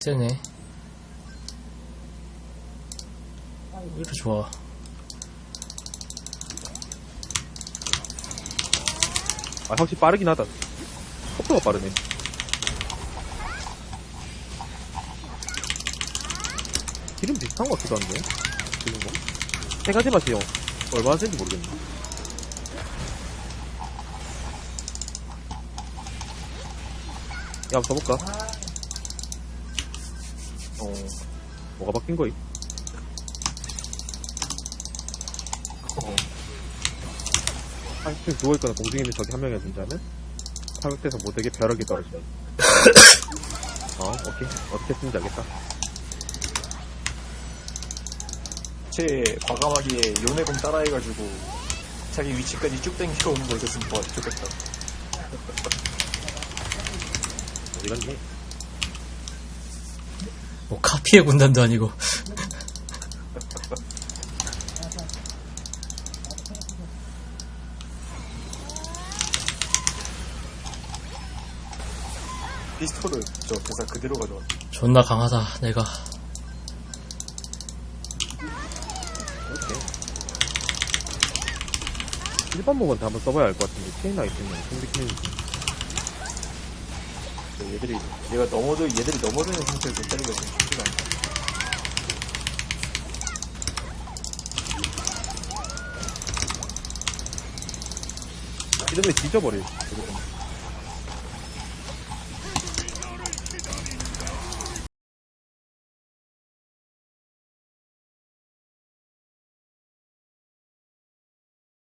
세네. 오히려 좋아. 아, 확실히 빠르긴 하다. 속도가 빠르네. 기름 비슷한 것 같기도 한데? 지금 거? 세 가지 맛이요. 얼마나 센지 모르겠네. 야, 한번 써볼까? 어, 뭐가 바뀐 거임? 어, 한층 누워있거나 공중에 있는 적이 한 명이 존재하면 타격돼서 모두에게 벼락이 떨어진다. 어, 오케이. 어떻게 쓰는지 알겠다. 제 과감하게 요네공 따라해가지고 자기 위치까지 쭉 당겨오는 거 있었으면 좋- 좋겠다. 뭐카 피의 군단도 아니고. 피스톨을 저 대사 그대로 가져왔. 존나 강하다, 내가. 일반 목은 다 한번 써봐야 알 것 같은데, 체인 아이템은 어떻게 느끼는지. 얘들이 얘가 넘어져 얘들이 넘어지는 상태에서 때리기가 좀 쉽지가 않아. 이러면 뒤져버려.